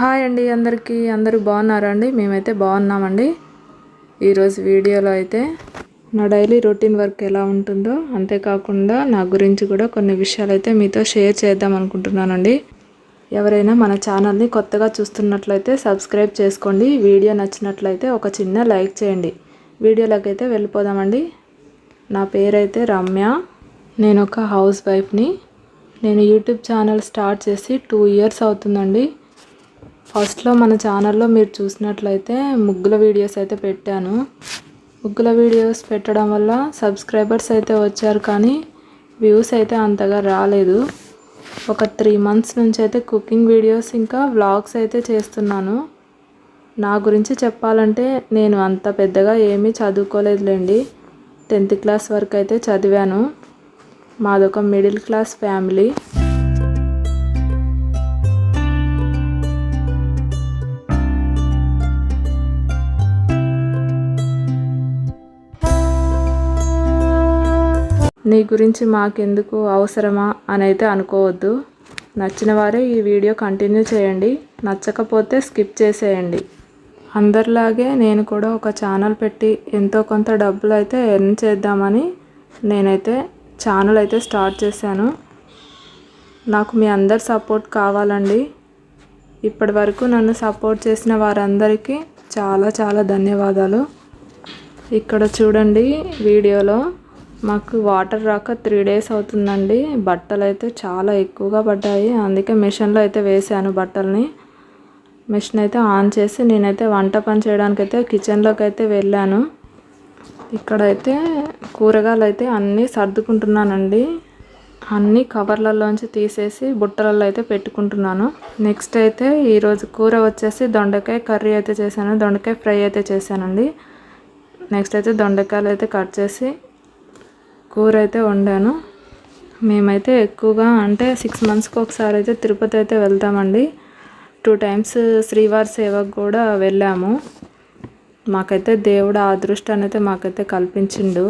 Hi అండి అందరికీ. అందరూ బాగున్నారా అండి? మేమైతే బాగున్నామండి. ఈరోజు వీడియోలో అయితే నా డైలీ రొటీన్ వర్క్ ఎలా ఉంటుందో అంతేకాకుండా నా గురించి కూడా కొన్ని విషయాలు అయితే మీతో షేర్ చేద్దాం అనుకుంటున్నానండి. ఎవరైనా మన ఛానల్ని కొత్తగా చూస్తున్నట్లయితే సబ్స్క్రైబ్ చేసుకోండి. వీడియో నచ్చినట్లయితే ఒక చిన్న లైక్ చేయండి. వీడియోలోకి అయితే వెళ్ళిపోదామండి. నా పేరైతే రమ్య. నేను ఒక హౌస్ వైఫ్ని. నేను యూట్యూబ్ ఛానల్ స్టార్ట్ చేసి టూ ఇయర్స్ అవుతుందండి. ఫస్ట్లో మన ఛానల్లో మీరు చూసినట్లయితే ముగ్గుల వీడియోస్ అయితే పెట్టాను. ముగ్గుల వీడియోస్ పెట్టడం వల్ల సబ్స్క్రైబర్స్ అయితే వచ్చారు కానీ వ్యూస్ అయితే అంతగా రాలేదు. ఒక త్రీ మంత్స్ నుంచి అయితే కుకింగ్ వీడియోస్ ఇంకా వ్లాగ్స్ అయితే చేస్తున్నాను. నా గురించి చెప్పాలంటే నేను అంత పెద్దగా ఏమీ చదువుకోలేదులేండి. టెన్త్ క్లాస్ వరకు అయితే చదివాను. మాదొక మిడిల్ క్లాస్ ఫ్యామిలీ. నీ గురించి మాకెందుకు అవసరమా అని అయితే అనుకోవద్దు. నచ్చిన వారే ఈ వీడియో కంటిన్యూ చేయండి. నచ్చకపోతే స్కిప్ చేసేయండి. అందరిలాగే నేను కూడా ఒక ఛానల్ పెట్టి ఎంతో కొంత డబ్బులు అయితే ఎర్న్ చేద్దామని నేనైతే ఛానల్ అయితే స్టార్ట్ చేశాను. నాకు మీ అందరి సపోర్ట్ కావాలండి. ఇప్పటి వరకు నన్ను సపోర్ట్ చేసిన వారందరికీ చాలా చాలా ధన్యవాదాలు. ఇక్కడ చూడండి వీడియోలో మాకు వాటర్ రాక త్రీ డేస్ అవుతుందండి. బట్టలు అయితే చాలా ఎక్కువగా పడ్డాయి. అందుకే మిషన్లో అయితే వేసాను బట్టల్ని. మిషన్ అయితే ఆన్ చేసి నేనైతే వంట పని చేయడానికి అయితే కిచెన్లోకి అయితే వెళ్ళాను. ఇక్కడైతే కూరగాయలు అయితే అన్నీ సర్దుకుంటున్నానండి. అన్నీ కవర్లలోంచి తీసేసి బుట్టలలో అయితే పెట్టుకుంటున్నాను. నెక్స్ట్ అయితే ఈరోజు కూర వచ్చేసి దొండకాయ కర్రీ అయితే చేశాను. దొండకాయ ఫ్రై అయితే చేశానండి. నెక్స్ట్ అయితే దొండకాయలు అయితే కట్ చేసి కూర అయితే వండాను. మేమైతే ఎక్కువగా అంటే సిక్స్ మంత్స్కి ఒకసారి అయితే తిరుపతి అయితే వెళ్తామండి. టూ టైమ్స్ శ్రీవారి సేవకు కూడా వెళ్ళాము. మాకైతే దేవుడు ఆ అదృష్టాన్ని అయితే మాకైతే కల్పించిండు.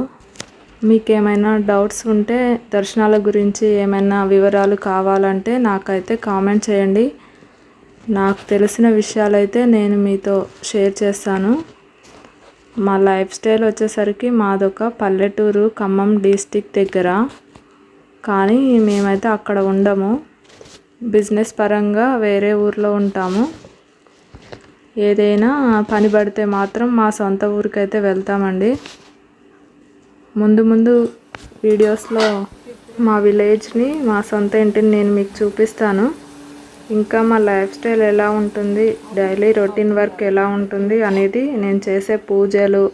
మీకేమైనా డౌట్స్ ఉంటే దర్శనాల గురించి ఏమైనా వివరాలు కావాలంటే నాకైతే కామెంట్ చేయండి. నాకు తెలిసిన విషయాలైతే నేను మీతో షేర్ చేస్తాను. మా లైఫ్ స్టైల్ వచ్చేసరికి మాదొక పల్లెటూరు ఖమ్మం డిస్టిక్ దగ్గర. కానీ మేమైతే అక్కడ ఉండము. బిజినెస్ పరంగా వేరే ఊర్లో ఉంటాము. ఏదైనా పని పడితే మాత్రం మా సొంత ఊరికైతే వెళ్తామండి. ముందు ముందు వీడియోస్లో మా విలేజ్ని మా సొంత ఇంటిని నేను మీకు చూపిస్తాను. ఇంకా మా లైఫ్ స్టైల్ ఎలా ఉంటుంది డైలీ రొటీన్ వర్క్ ఎలా ఉంటుంది అనేది నేను చేసే పూజలు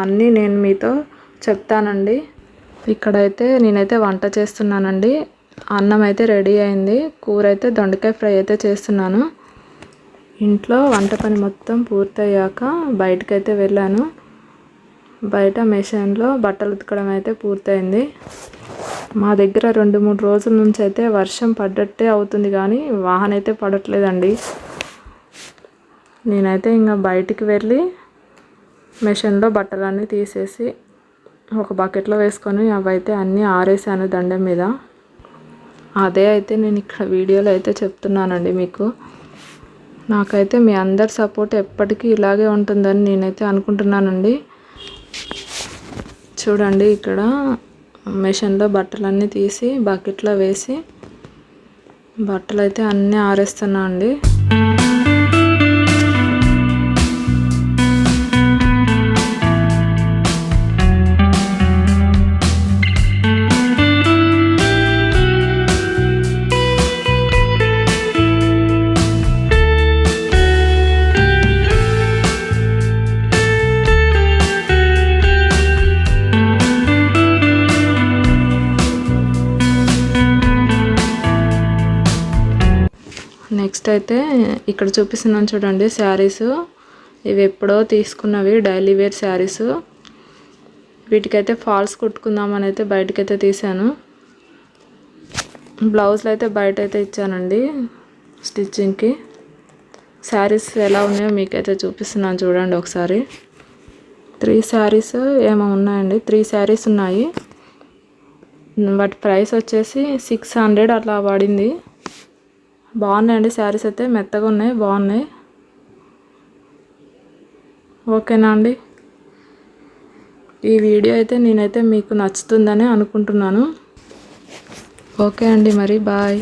అన్నీ నేను మీతో చెప్తానండి. ఇక్కడైతే నేనైతే వంట చేస్తున్నానండి. అన్నం అయితే రెడీ అయింది. కూర అయితే దొండకాయ ఫ్రై అయితే చేస్తున్నాను. ఇంట్లో వంట పని మొత్తం పూర్తయ్యాక బయటకైతే వెళ్ళాను. బయట మెషిన్లో బట్టలు ఉతకడం అయితే పూర్తయింది. మా దగ్గర రెండు మూడు రోజుల నుంచి అయితే వర్షం పడ్డట్టే అవుతుంది కానీ వాహన అయితే పడట్లేదండి. నేనైతే ఇంకా బయటికి వెళ్ళి మెషిన్లో బట్టలన్నీ తీసేసి ఒక బకెట్లో వేసుకొని అవైతే అన్నీ ఆరేసాను దండం మీద. అదే అయితే నేను ఇక్కడ వీడియోలో అయితే చెప్తున్నానండి మీకు. నాకైతే మీ అందరి సపోర్ట్ ఎప్పటికీ ఇలాగే ఉంటుందని నేనైతే అనుకుంటున్నానండి. చూడండి ఇక్కడ మిషన్లో బట్టలన్నీ తీసి బకెట్లో వేసి బట్టలు అయితే అన్నీ ఆరేస్తున్నా అండి నెక్స్ట్ అయితే ఇక్కడ చూపిస్తున్నాను చూడండి శారీస్. ఇవి ఎప్పుడో తీసుకున్నవి డైలీ వేర్ శారీస్. వీటికైతే ఫాల్స్ కుట్టుకుందామని అయితే బయటకైతే తీసాను బ్లౌజ్లు అయితే బయట అయితే ఇచ్చానండి స్టిచ్చింగ్కి. శారీస్ ఎలా ఉన్నాయో మీకైతే చూపిస్తున్నాను చూడండి ఒకసారి. త్రీ శారీస్ ఏమో ఉన్నాయండి. త్రీ శారీస్ ఉన్నాయి. వాటి ప్రైస్ వచ్చేసి సిక్స్ హండ్రెడ్ అట్లా పడింది. బాగున్నాయండి శారీస్ అయితే మెత్తగా ఉన్నాయి బాగున్నాయి. ఓకేనా అండి? ఈ వీడియో అయితే నేనైతే మీకు నచ్చుతుందని అనుకుంటున్నాను. ఓకే అండి మరి బాయ్.